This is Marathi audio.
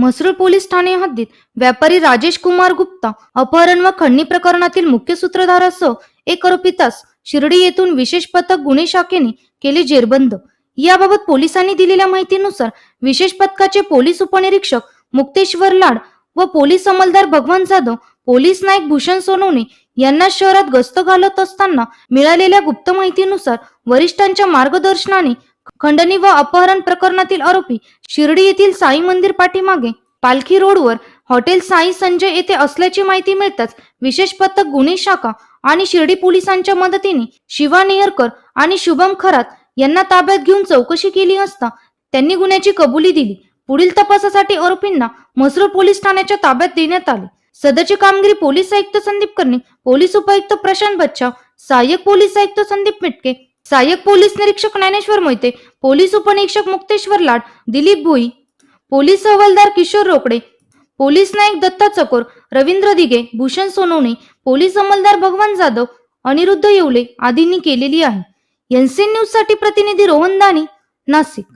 म्हसरूळ पोलीस ठाणे हद्दीत व्यापारी राजेश कुमार गुप्ता अपहरण व खंडणी प्रकरणातील मुख्य सूत्रधारासह एक आरोपितास शिर्डी येथून विशेष पथक गुन्हे शाखेने केले जेरबंद. याबाबत पोलिसांनी दिलेल्या माहितीनुसार विशेष पथकाचे पोलीस उपनिरीक्षक मुक्तेश्वर लाड व पोलीस अंमलदार भगवान जाधव पोलीस नाईक भूषण सोनवणे यांना शहरात गस्त घालत असताना मिळालेल्या गुप्त माहितीनुसार वरिष्ठांच्या मार्गदर्शनाने खंडणी व अपहरण प्रकरणातील आरोपी शिर्डी येथील साई मंदिर पाठीमागे पालखी रोडवर हॉटेल साई संजय येथे असल्याची माहिती मिळताच विशेष पथक गुन्हे शाखा आणि शिर्डी पोलिसांच्या मदतीने शिवा नेहरकर आणि शुभम खरात यांना ताब्यात घेऊन चौकशी केली असता त्यांनी गुन्ह्याची कबुली दिली. पुढील तपासासाठी आरोपींना म्हसरूळ पोलीस ठाण्याच्या ताब्यात देण्यात आले. सदरची कामगिरी पोलीस आयुक्त संदीप कर्णे पोलीस उपायुक्त प्रशांत बच्चाव सहाय्यक पोलीस आयुक्त संदीप मिटके सहाय्यक पोलीस निरीक्षक ज्ञानेश्वर मोहिते पोलीस उपनिरीक्षक मुक्तेश्वर लाड दिलीप भोई पोलीस हवालदार किशोर रोकडे पोलीस नाईक दत्ता चकोर रवींद्र दिघे भूषण सोनवणे पोलीस अंमलदार भगवान जाधव अनिरुद्ध येवले आदींनी केलेली आहे. एनसीएन न्यूजसाठी प्रतिनिधी रोहन दानी नाशिक.